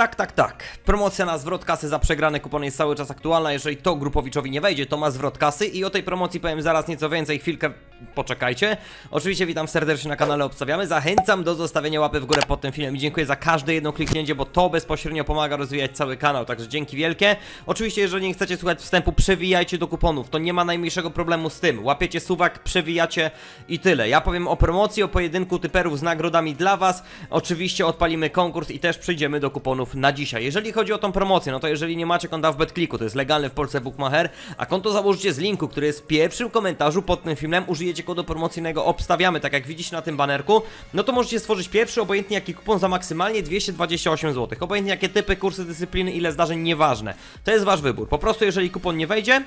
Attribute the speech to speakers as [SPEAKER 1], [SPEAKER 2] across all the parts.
[SPEAKER 1] Tak, tak, tak. Promocja na zwrot kasy za przegrane kupony jest cały czas aktualna. Jeżeli to Grupowiczowi nie wejdzie, to ma zwrot kasy i o tej promocji powiem zaraz nieco więcej. Chwilkę poczekajcie. Oczywiście witam serdecznie na kanale Obstawiamy. Zachęcam do zostawienia łapy w górę pod tym filmem i dziękuję za każde jedno kliknięcie, bo to bezpośrednio pomaga rozwijać cały kanał, także dzięki wielkie. Oczywiście, jeżeli nie chcecie słuchać wstępu, przewijajcie do kuponów. To nie ma najmniejszego problemu z tym. Łapiecie suwak, przewijacie i tyle. Ja powiem o promocji, o pojedynku typerów z nagrodami dla Was. Oczywiście odpalimy konkurs i też przejdziemy do kuponów na dzisiaj. Jeżeli chodzi o tą promocję, no to jeżeli nie macie konta w BetClicku, to jest legalny w Polsce Bookmacher, a konto założycie z linku, który jest w pierwszym komentarzu pod tym filmem, użyjecie kodu promocyjnego obstawiamy, tak jak widzicie na tym banerku, no to możecie stworzyć pierwszy, obojętnie jaki kupon za maksymalnie 228 zł. Obojętnie jakie typy, kursy, dyscypliny, ile zdarzeń, nieważne. To jest wasz wybór. Po prostu jeżeli kupon nie wejdzie,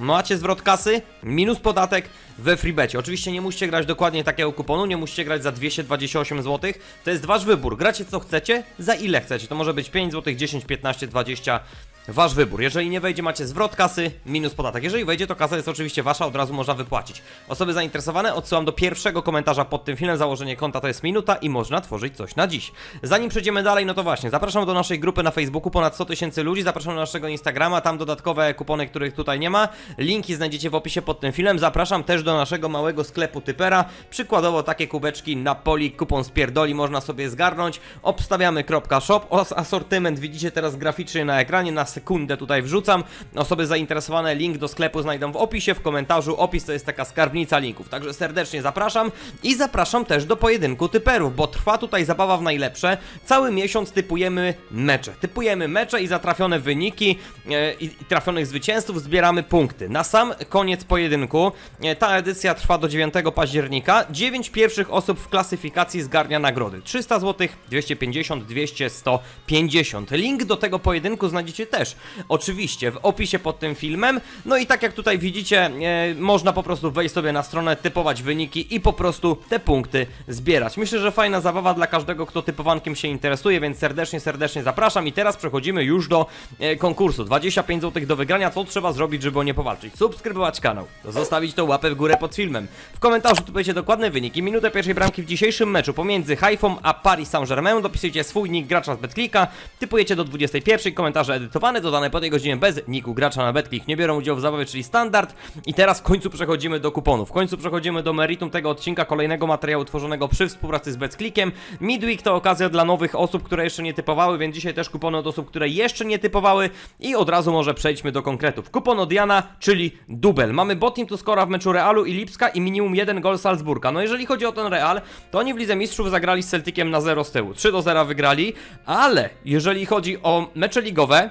[SPEAKER 1] Macie zwrot kasy, minus podatek we freebecie. Oczywiście nie musicie grać dokładnie takiego kuponu, nie musicie grać za 228 zł. To jest wasz wybór. Gracie co chcecie, za ile chcecie. To może być 5 zł, 10, 15, 20. Wasz wybór. Jeżeli nie wejdzie, macie zwrot kasy, minus podatek. Jeżeli wejdzie, to kasa jest oczywiście wasza, od razu można wypłacić. Osoby zainteresowane odsyłam do pierwszego komentarza pod tym filmem. Założenie konta to jest minuta i można tworzyć coś na dziś. Zanim przejdziemy dalej, no to właśnie, zapraszam do naszej grupy na Facebooku, ponad 100 tysięcy ludzi. Zapraszam do naszego Instagrama, tam dodatkowe kupony, których tutaj nie ma. Linki znajdziecie w opisie pod tym filmem. Zapraszam też do naszego małego sklepu typera. Przykładowo takie kubeczki Napoli, kupon z pierdoli można sobie zgarnąć. Obstawiamy.shop. Asortyment widzicie teraz graficznie na ekranie. Na sekundę tutaj wrzucam. Osoby zainteresowane link do sklepu znajdą w opisie, w komentarzu. Opis to jest taka skarbnica linków. Także serdecznie zapraszam i zapraszam też do pojedynku typerów, bo trwa tutaj zabawa w najlepsze. Cały miesiąc typujemy mecze. Typujemy mecze i za trafione wyniki e, i, i trafionych zwycięzców zbieramy punkty. Na sam koniec pojedynku, e, ta edycja trwa do 9 października, 9 pierwszych osób w klasyfikacji zgarnia nagrody. 300 zł, 250, 200, 150. Link do tego pojedynku znajdziecie też oczywiście w opisie pod tym filmem. No i tak jak tutaj widzicie, e, można po prostu wejść sobie na stronę, typować wyniki i po prostu te punkty zbierać. Myślę, że fajna zabawa dla każdego, kto typowankiem się interesuje, więc serdecznie, serdecznie zapraszam. I teraz przechodzimy już do e, konkursu. 25 zł do wygrania. Co trzeba zrobić, żeby o nie powalczyć? Subskrybować kanał, zostawić tą łapę w górę pod filmem. W komentarzu typujecie dokładne wyniki. Minutę pierwszej bramki w dzisiejszym meczu pomiędzy Haifą a Paris Saint-Germain. Dopisujecie swój nick gracza z BetClicka. Typujecie do 21. Komentarze edytowane, dodane po tej godzinie bez niku gracza na BetClick. Nie biorą udziału w zabawie, czyli standard. I teraz w końcu przechodzimy do kuponów. W końcu przechodzimy do meritum tego odcinka, kolejnego materiału tworzonego przy współpracy z BetClickiem. Midweek to okazja dla nowych osób, które jeszcze nie typowały, więc dzisiaj też kupony od osób, które jeszcze nie typowały. I od razu może przejdźmy do konkretów. Kupon od Jana, czyli dubel. Mamy botting to skora w meczu Realu i Lipska i minimum 1 gol Salzburga. No jeżeli chodzi o ten Real, to oni w Lidze Mistrzów zagrali z Celticiem na 0 z tyłu. 3 do 0 wygrali, ale jeżeli chodzi o mecze ligowe,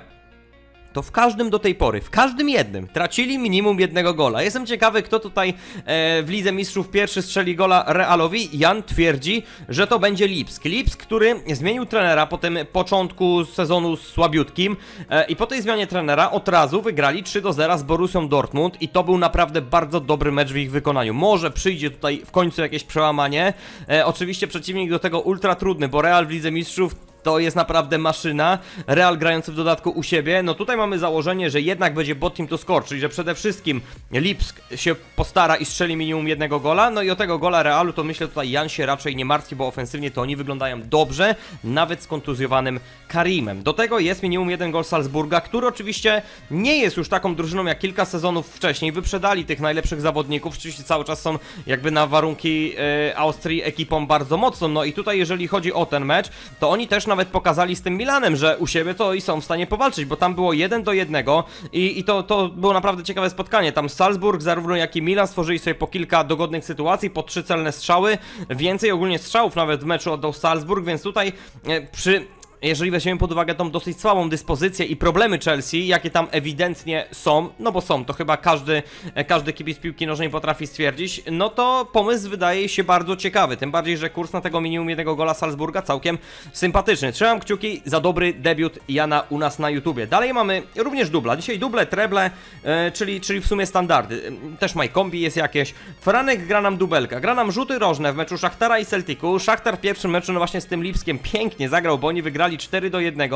[SPEAKER 1] to w każdym do tej pory, w każdym jednym, tracili minimum jednego gola. Jestem ciekawy, kto tutaj e, w Lidze Mistrzów pierwszy strzeli gola Realowi. Jan twierdzi, że to będzie Lipsk. Lipsk, który zmienił trenera po tym początku sezonu słabiutkim e, i po tej zmianie trenera od razu wygrali 3 do 0 z Borussią Dortmund i to był naprawdę bardzo dobry mecz w ich wykonaniu. Może przyjdzie tutaj w końcu jakieś przełamanie. E, oczywiście przeciwnik do tego ultra trudny, bo Real w Lidze Mistrzów to jest naprawdę maszyna. Real grający w dodatku u siebie. No tutaj mamy założenie, że jednak będzie bot team to score, czyli że przede wszystkim Lipsk się postara i strzeli minimum jednego gola. No i o tego gola Realu to myślę tutaj Jan się raczej nie martwi, bo ofensywnie to oni wyglądają dobrze, nawet z kontuzjowanym Karimem. Do tego jest minimum jeden gol Salzburga, który oczywiście nie jest już taką drużyną jak kilka sezonów wcześniej. Wyprzedali tych najlepszych zawodników, oczywiście cały czas są jakby na warunki e, Austrii ekipą bardzo mocną. No i tutaj jeżeli chodzi o ten mecz, to oni też nawet pokazali z tym Milanem, że u siebie to i są w stanie powalczyć, bo tam było 1 do 1 i, i to, to było naprawdę ciekawe spotkanie. Tam Salzburg, zarówno jak i Milan stworzyli sobie po kilka dogodnych sytuacji, po trzy celne strzały, więcej ogólnie strzałów nawet w meczu oddał Salzburg, więc tutaj e, przy jeżeli weźmiemy pod uwagę tą dosyć słabą dyspozycję i problemy Chelsea, jakie tam ewidentnie są, no bo są, to chyba każdy, e, każdy kibic piłki nożnej potrafi stwierdzić, no to pomysł wydaje się bardzo ciekawy, tym bardziej, że kurs na tego minimum jednego gola Salzburga całkiem sympatyczny. Trzymam kciuki za dobry debiut Jana u nas na YouTubie. Dalej mamy również dubla, dzisiaj duble, treble, e, czyli, czyli w sumie standardy. E, Też Majkombi jest jakieś. Franek gra nam dubelka, gra nam rzuty rożne w meczu Szachtara i Celticu. Szachtar w pierwszym meczu, no właśnie z tym Lipskiem pięknie zagrał, bo oni wygrali przegrali 4 do 1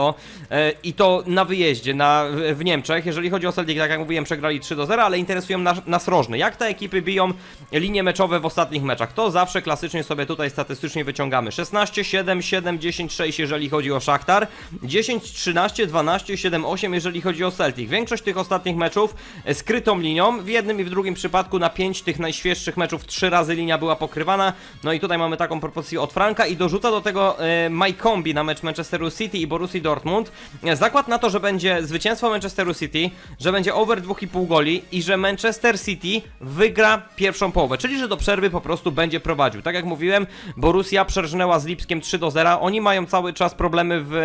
[SPEAKER 1] e, i to na wyjeździe na, w, Niemczech. Jeżeli chodzi o Celtic, tak jak mówiłem, przegrali 3 do 0, ale interesują nas, nas rożne. Jak te ekipy biją linie meczowe w ostatnich meczach? To zawsze klasycznie sobie tutaj statystycznie wyciągamy. 16, 7, 7, 10, 6, jeżeli chodzi o Szachtar, 10, 13, 12, 7, 8, jeżeli chodzi o Celtic. Większość tych ostatnich meczów e, skrytą linią, w jednym i w drugim przypadku na 5 tych najświeższych meczów 3 razy linia była pokrywana. No i tutaj mamy taką propozycję od Franka i dorzuca do tego e, Mike Combi na mecz Manchesteru City i Borussii Dortmund. Zakład na to, że będzie zwycięstwo Manchesteru City, że będzie over 2,5 goli i że Manchester City wygra pierwszą połowę, czyli że do przerwy po prostu będzie prowadził. Tak jak mówiłem, Borussia przerżnęła z Lipskiem 3 do 0. Oni mają cały czas problemy w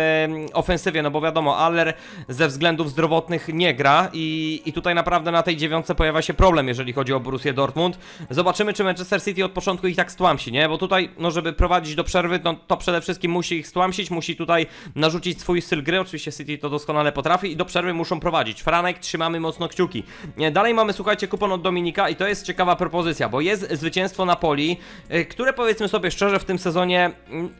[SPEAKER 1] ofensywie, no bo wiadomo, Aller ze względów zdrowotnych nie gra i, i tutaj naprawdę na tej dziewiątce pojawia się problem, jeżeli chodzi o Borussię Dortmund. Zobaczymy, czy Manchester City od początku ich tak stłamsi, nie? Bo tutaj, no żeby prowadzić do przerwy, no to przede wszystkim musi ich stłamsić, musi tutaj narzucić swój styl gry, oczywiście City to doskonale potrafi i do przerwy muszą prowadzić. Franek, trzymamy mocno kciuki. Nie, Dalej mamy, słuchajcie, kupon od Dominika i to jest ciekawa propozycja, bo jest zwycięstwo Napoli, y, które powiedzmy sobie szczerze w tym sezonie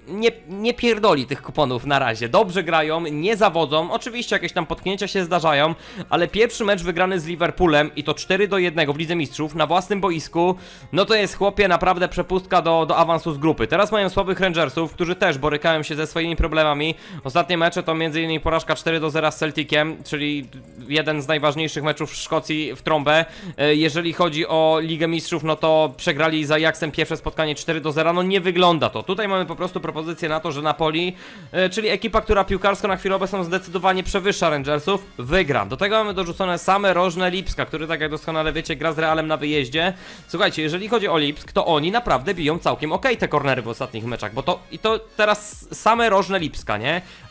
[SPEAKER 1] nie, nie pierdoli tych kuponów na razie. Dobrze grają, nie zawodzą, oczywiście jakieś tam potknięcia się zdarzają, ale pierwszy mecz wygrany z Liverpoolem i to 4 do 1 w Lidze Mistrzów na własnym boisku, no to jest chłopie naprawdę przepustka do, do awansu z grupy. Teraz mają słabych Rangersów, którzy też borykają się ze swoimi problemami. Ostatnie mecze to m.in. porażka 4 do 0 z Celticiem, czyli jeden z najważniejszych meczów w Szkocji w trąbę. E, Jeżeli chodzi o Ligę Mistrzów, no to przegrali za Ajaxem pierwsze spotkanie 4 do 0. No nie wygląda to. Tutaj mamy po prostu propozycję na to, że Napoli, e, czyli ekipa, która piłkarsko na chwilę obecną zdecydowanie przewyższa Rangersów, wygra. Do tego mamy dorzucone same Rożne Lipska, który tak jak doskonale wiecie gra z Realem na wyjeździe. Słuchajcie, jeżeli chodzi o Lipsk, to oni naprawdę biją całkiem ok te kornery w ostatnich meczach, bo to i to teraz same Rożne Lipska, nie?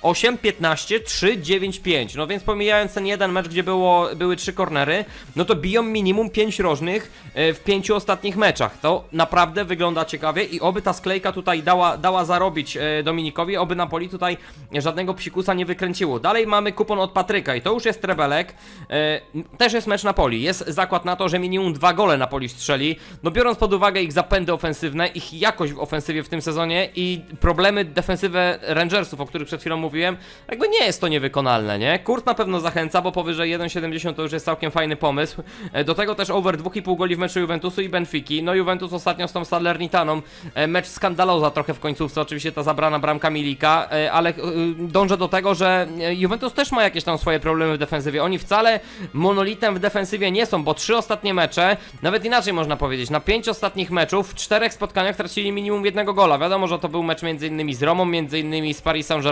[SPEAKER 1] 8, 15, 3, 9, 5. No więc pomijając ten jeden mecz, gdzie było, były trzy kornery, no to biją minimum 5 rożnych e, w pięciu ostatnich meczach. To naprawdę wygląda ciekawie i oby ta sklejka tutaj dała, dała zarobić e, Dominikowi, oby Napoli tutaj żadnego psikusa nie wykręciło. Dalej mamy kupon od Patryka i to już jest trebelek. E, Też jest mecz Napoli. Jest zakład na to, że minimum dwa gole Napoli strzeli. No biorąc pod uwagę ich zapędy ofensywne, ich jakość w ofensywie w tym sezonie i problemy defensywy Rangersów, o których przed chwilą mówiłem, jakby nie jest to niewykonalne, nie? Kurt na pewno zachęca, bo powyżej 1,70 to już jest całkiem fajny pomysł. E, Do tego też over 2,5 goli w meczu Juventusu i Benfiki. No Juventus ostatnio z tą Salernitaną. e, Mecz skandaloza trochę w końcówce, oczywiście ta zabrana bramka Milika, e, ale dążę do tego, że Juventus też ma jakieś tam swoje problemy w defensywie. Oni wcale monolitem w defensywie nie są, bo trzy ostatnie mecze, nawet inaczej można powiedzieć, na pięć ostatnich meczów w czterech spotkaniach tracili minimum jednego gola. Wiadomo, że to był mecz między innymi z Romą, między innymi z Paris Saint-Germain,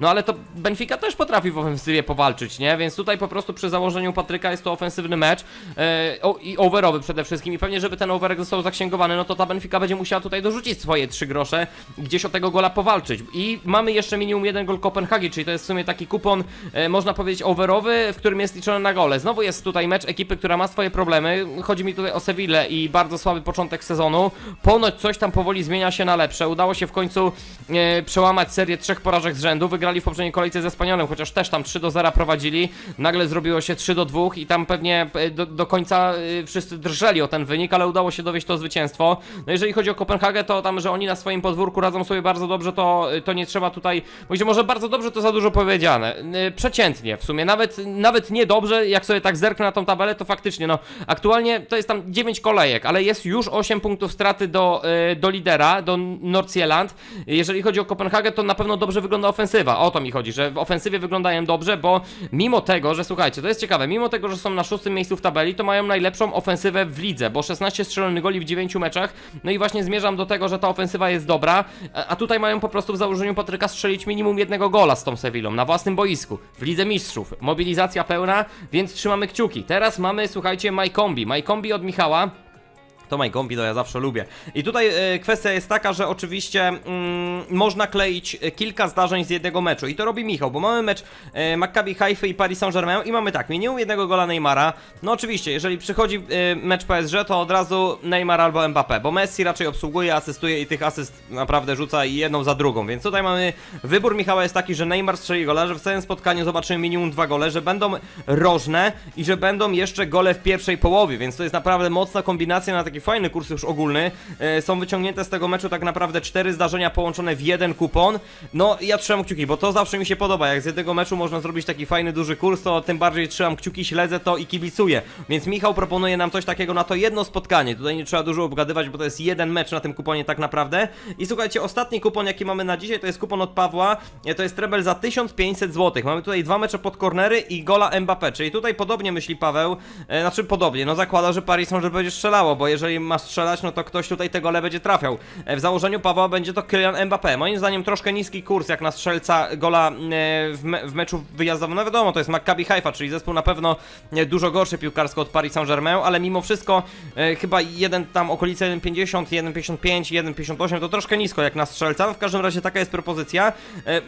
[SPEAKER 1] no ale to Benfica też potrafi w ofensywie powalczyć, nie? Więc tutaj po prostu przy założeniu Patryka jest to ofensywny mecz e, o, i overowy przede wszystkim i pewnie, żeby ten overek został zaksięgowany, no to ta Benfica będzie musiała tutaj dorzucić swoje trzy grosze, gdzieś o tego gola powalczyć. I mamy jeszcze minimum jeden gol Kopenhagi, czyli to jest w sumie taki kupon, e, można powiedzieć, overowy, w którym jest liczone na gole. Znowu jest tutaj mecz ekipy, która ma swoje problemy. Chodzi mi tutaj o Sevillę i bardzo słaby początek sezonu. Ponoć coś tam powoli zmienia się na lepsze. Udało się w końcu e, przełamać serię trzech porażek z rzędu. Wygrali w poprzedniej kolejce ze Spaniolem, chociaż też tam 3 do 0 prowadzili. Nagle zrobiło się 3 do 2 i tam pewnie e, do, do końca e, wszyscy drżeli o ten wynik, ale udało się dowieść to zwycięstwo. No jeżeli chodzi o Kopenhagę, to tam, że oni na swoim podwórku radzą sobie bardzo dobrze, to, to nie trzeba tutaj mówić, może bardzo dobrze to za dużo powiedziane. E, Przeciętnie w sumie, nawet, nawet nie dobrze, jak sobie tak zerknę na tą tabelę, to faktycznie, no aktualnie to jest tam 9 kolejek, ale jest już 8 punktów straty do, e, do lidera, do Nordsjælland. Jeżeli chodzi o Kopenhagę, to na pewno dobrze wygląda ofensywa. O to mi chodzi, że w ofensywie wyglądają dobrze, bo mimo tego, że słuchajcie, to jest ciekawe, mimo tego, że są na szóstym miejscu w tabeli, to mają najlepszą ofensywę w lidze, bo 16 strzelonych goli w 9 meczach. No i właśnie zmierzam do tego, że ta ofensywa jest dobra, a tutaj mają po prostu w założeniu Patryka strzelić minimum jednego gola z tą Sewillą na własnym boisku, w Lidze Mistrzów. Mobilizacja pełna, więc trzymamy kciuki. Teraz mamy, słuchajcie, MyCombi. MyCombi od Michała. To MyCombi to ja zawsze lubię. I tutaj e, kwestia jest taka, że oczywiście mm, można kleić e, kilka zdarzeń z jednego meczu. I to robi Michał, bo mamy mecz e, Maccabi Haify i Paris Saint-Germain i mamy tak, minimum jednego gola Neymara. No oczywiście, jeżeli przychodzi e, mecz PSG, to od razu Neymar albo Mbappé, bo Messi raczej obsługuje, asystuje i tych asyst naprawdę rzuca i jedną za drugą. Więc tutaj mamy, wybór Michała jest taki, że Neymar strzeli gola, że w całym spotkaniu zobaczymy minimum dwa gole, że będą rożne i że będą jeszcze gole w pierwszej połowie, więc to jest naprawdę mocna kombinacja na taki fajny kurs już ogólny. E, są wyciągnięte z tego meczu tak naprawdę cztery zdarzenia połączone w jeden kupon. No ja trzymam kciuki, bo to zawsze mi się podoba. Jak z jednego meczu można zrobić taki fajny, duży kurs, to tym bardziej trzymam kciuki, śledzę to i kibicuję. Więc Michał proponuje nam coś takiego na to jedno spotkanie. Tutaj nie trzeba dużo obgadywać, bo to jest jeden mecz na tym kuponie tak naprawdę. I słuchajcie, ostatni kupon jaki mamy na dzisiaj to jest kupon od Pawła. E, To jest trebel za 1500 zł. Mamy tutaj dwa mecze pod kornery i gola Mbappé. Czyli tutaj podobnie myśli Paweł. E, znaczy podobnie, no zakłada, że Paris Saint-Germain będzie strzelało, bo jeżeli ma strzelać, no to ktoś tutaj te gole będzie trafiał. E, w założeniu Pawła będzie to Kylian Mbappé. Moim zdaniem troszkę niski kurs jak na strzelca gola e, w, me w meczu wyjazdowym. No wiadomo, to jest Maccabi Haifa, czyli zespół na pewno e, dużo gorszy piłkarsko od Paris Saint-Germain, ale mimo wszystko chyba jeden tam okolice 1,50, 1,55, 1,58 to troszkę nisko jak na strzelca. No w każdym razie taka jest propozycja.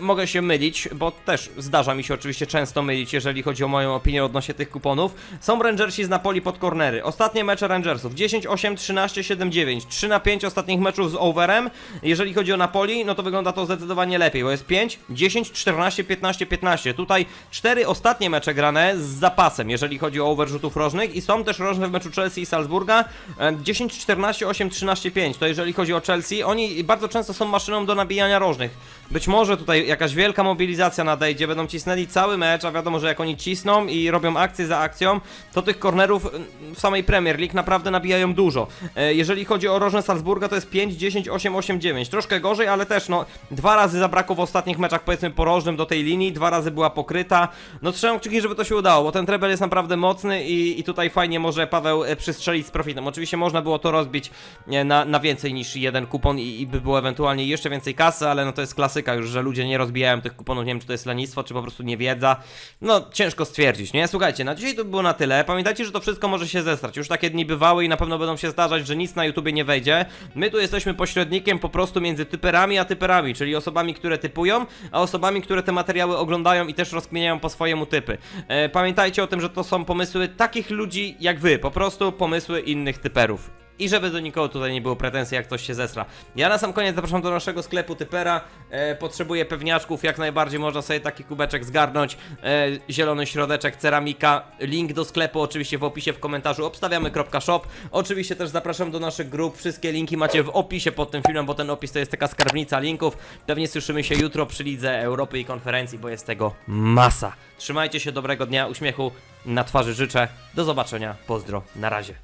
[SPEAKER 1] Mogę się mylić, bo też zdarza mi się oczywiście często mylić, jeżeli chodzi o moją opinię odnośnie tych kuponów. Są Rangersi z Napoli pod kornery. Ostatnie mecze Rangersów 10, 8, 13, 7, 9. 3 na 5 ostatnich meczów z overem. Jeżeli chodzi o Napoli, no to wygląda to zdecydowanie lepiej, bo jest 5, 10, 14, 15, 15. Tutaj cztery ostatnie mecze grane z zapasem, jeżeli chodzi o over rzutów rożnych i są też rożne w meczu Chelsea i Salzburga. E, 10, 14, 8, 13, 5. To jeżeli chodzi o Chelsea, oni bardzo często są maszyną do nabijania rożnych. Być może tutaj jakaś wielka mobilizacja nadejdzie, będą cisnęli cały mecz, a wiadomo, że jak oni cisną i robią akcję za akcją, to tych kornerów mm, w samej Premier League naprawdę nabijają dużo. E, Jeżeli chodzi o rożne Salzburga, to jest 5, 10, 8, 8, 9. Troszkę gorzej, ale też no dwa razy zabrakło w ostatnich meczach powiedzmy porożnym do tej linii, dwa razy była pokryta. No trzymam kciuki, żeby to się udało, bo ten trebel jest naprawdę mocny i, i tutaj fajnie może Paweł e, przystrzelić z profitem. Oczywiście można było to rozbić e, na, na więcej niż jeden kupon i, i by było ewentualnie jeszcze więcej kasy, ale no to jest klasyka już, że ludzie nie rozbijają tych kuponów, nie wiem czy to jest lenistwo, czy po prostu niewiedza. No ciężko stwierdzić, nie? Słuchajcie, na dzisiaj to było na tyle. Pamiętajcie, że to wszystko może się zestrać. Już takie dni bywały i na pewno będą się zdarzać, że nic na YouTubie nie wejdzie. My tu jesteśmy pośrednikiem po prostu między typerami a typerami, czyli osobami, które typują, a osobami, które te materiały oglądają i też rozkmieniają po swojemu typy. E, pamiętajcie o tym, że to są pomysły takich ludzi jak wy, po prostu pomysły innych typerów. I żeby do nikogo tutaj nie było pretensji, jak ktoś się zesra. Ja na sam koniec zapraszam do naszego sklepu Typera. E, potrzebuję pewniaczków, jak najbardziej można sobie taki kubeczek zgarnąć. E, zielony środeczek, ceramika. Link do sklepu oczywiście w opisie w komentarzu. Obstawiamy.shop. Oczywiście też zapraszam do naszych grup. Wszystkie linki macie w opisie pod tym filmem, bo ten opis to jest taka skarbnica linków. Pewnie słyszymy się jutro przy Lidze Europy i konferencji, bo jest tego masa. Trzymajcie się, dobrego dnia, uśmiechu na twarzy życzę. Do zobaczenia, pozdro, na razie.